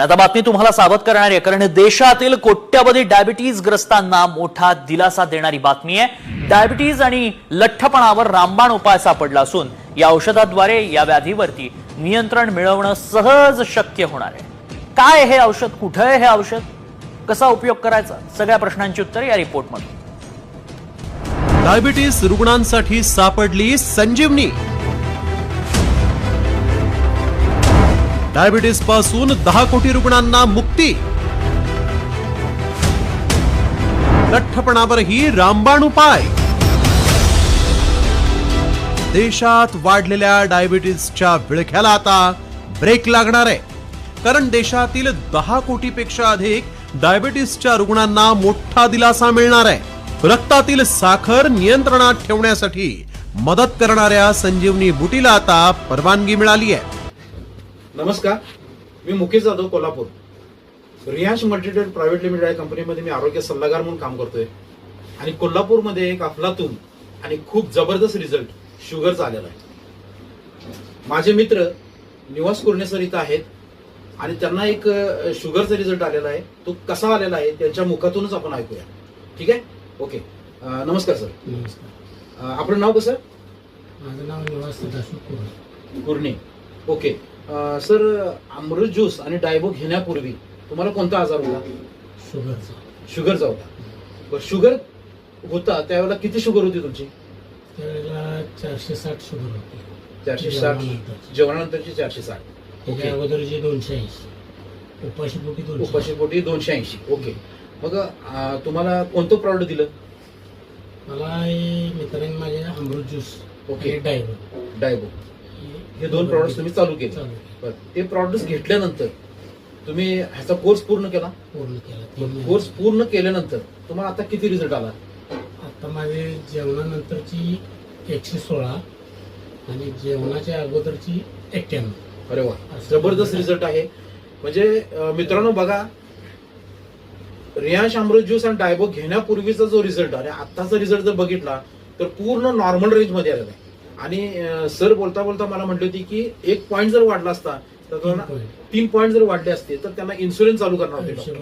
आता बातमी तुम्हाला सावध करणार आहे कारण देशातील कोट्यावधी डायबिटीज ग्रस्तांना मोठा दिलासा देणारी बातमी आहे. डायबिटीज आणि लठ्ठपणावर रामबाण उपाय सापडला असून या औषधाद्वारे या व्याधीवरती नियंत्रण मिळवणं सहज शक्य होणार आहे. काय हे औषध? कुठं आहे हे औषध? कसा उपयोग करायचा? सगळ्या प्रश्नांची उत्तर या रिपोर्टमध्ये डायबिटीज रुग्णांसाठी सापडली संजीवनी. डायबिटीसपासून दहा कोटी रुग्णांना मुक्ती. लठ्ठपणावरही रामबाण उपाय. देशात वाढलेल्या डायबिटीसच्या विळख्याला आता ब्रेक लागणार आहे. कारण देशातील दहा कोटीपेक्षा अधिक डायबिटीसच्या रुग्णांना मोठा दिलासा मिळणार आहे. रक्तातील साखर नियंत्रणात ठेवण्यासाठी मदत करणाऱ्या संजीवनी बुटीला आता परवानगी मिळाली आहे. नमस्कार. मी Mukesh Jadhav Kolhapur. Riyansh multitrade private limited या कंपनीमध्ये मी आरोग्य सल्लागार म्हणून काम करतोय. आणि कोल्हापूरमध्ये एक अफलातून आणि खूप जबरदस्त रिझल्ट शुगरचा आलेला आहे. माझे मित्र निवास कुर्णे सर इथं आहेत. आणि त्यांना एक शुगरचा रिझल्ट आलेला आहे. तो कसा आलेला आहे त्यांच्या मुखातूनच आपण ऐकूया. ठीक आहे? ओके. नमस्कार सर. नमस्कार. आपलं नाव कसं? माझं नाव Nivas Kurne. Okay. Sir Amrut juice आणि डायबो घेण्यापूर्वी तुम्हाला कोणता आजार होता? शुगरचा शुगरचा होता. बरं शुगर होता त्यावेळेला किती शुगर होती तुमची? त्यावेळेला चारशे साठ शुगर होती. चारशे साठ. जेवणानंतरची. जेवणानंतरची चारशे साठ. त्याच्या अगोदरची दोनशे ऐंशी. उपाशीपोटी दोनशे. उपाशी पोटी दोनशे ऐंशी. ओके मग अ, तुम्हाला कोणतं प्रॉडक्ट दिलं? मला हे मित्रांनी माझे अमृत ज्यूस ओके. डायबो. डायबो. हे दोन प्रॉडक्ट तुम्ही चालू केले. ते प्रॉडक्ट घेतल्यानंतर तुम्ही ह्याचा कोर्स पूर्ण केला? पूर्ण केला. कोर्स. पूर्ण केल्यानंतर तुम्हाला आता किती रिझल्ट आला? आता माझे जेवणानंतरची एकशे सोळा आणि जेवणाच्या अगोदरची एक्क्याण्णव. अरे वा. जबरदस्त रिझल्ट आहे. म्हणजे मित्रांनो बघा रियांश अमृत ज्यूस आणि डायबो घेण्यापूर्वीचा जो रिझल्ट आणि आत्ताचा रिझल्ट जर बघितला तर पूर्ण नॉर्मल रेंजमध्ये आलेला आहे. आणि सर बोलता बोलता मला म्हटली होती की एक पॉईंट जर वाढला असता तर. तीन पॉईंट जर वाढले असते तर त्यांना इन्शुरन्स चालू करणार होते.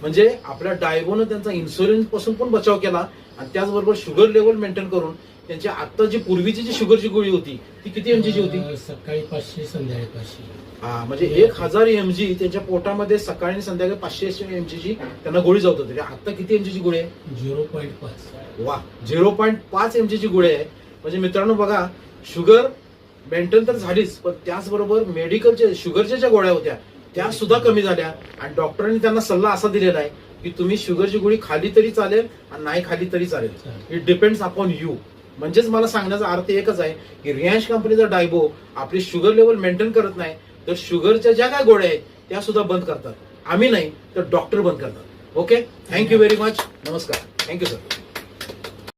म्हणजे आपल्या डायबोनं त्यांचा इन्शुरन्सपासून पण बचाव केला आणि त्याचबरोबर शुगर लेवल मेंटेन करून त्यांची आता जी पूर्वीची जी शुगरची गोळी होती ती किती एमजीची होती? सकाळी पाचशे संध्याकाळी पाचशे हा म्हणजे एक हजार एमजी त्यांच्या पोटामध्ये सकाळी आणि संध्याकाळी पाचशे एमजीची त्यांना गोळी जात होती. आता किती एमजीची गोळी आहे? झिरो पॉईंट पाच. वा झिरो पॉईंट पाच एमजीची गोळी आहे. म्हणजे मित्रांनो बघा शुगर मेंटेन तर झालीच पण त्याचबरोबर मेडिकलच्या शुगरच्या ज्या गोळ्या होत्या त्या सुद्धा कमी झाल्या. आणि डॉक्टरांनी त्यांना सल्ला असा दिलेला आहे की तुम्ही शुगरची गोळी खाली तरी चालेल आणि नाही खाली तरी चालेल. चालेल. इट डिपेंड्स अपॉन यू म्हणजेच मला सांगण्याचा अर्थ एकच आहे की रियांश कंपनीचा डायबो आपली शुगर लेवल मेंटेन करत नाही तर शुगरच्या ज्या काय गोळ्या आहेत त्या सुद्धा बंद करतात. आम्ही नाही तर डॉक्टर बंद करतात. Okay thank you very much नमस्कार. Thank you sir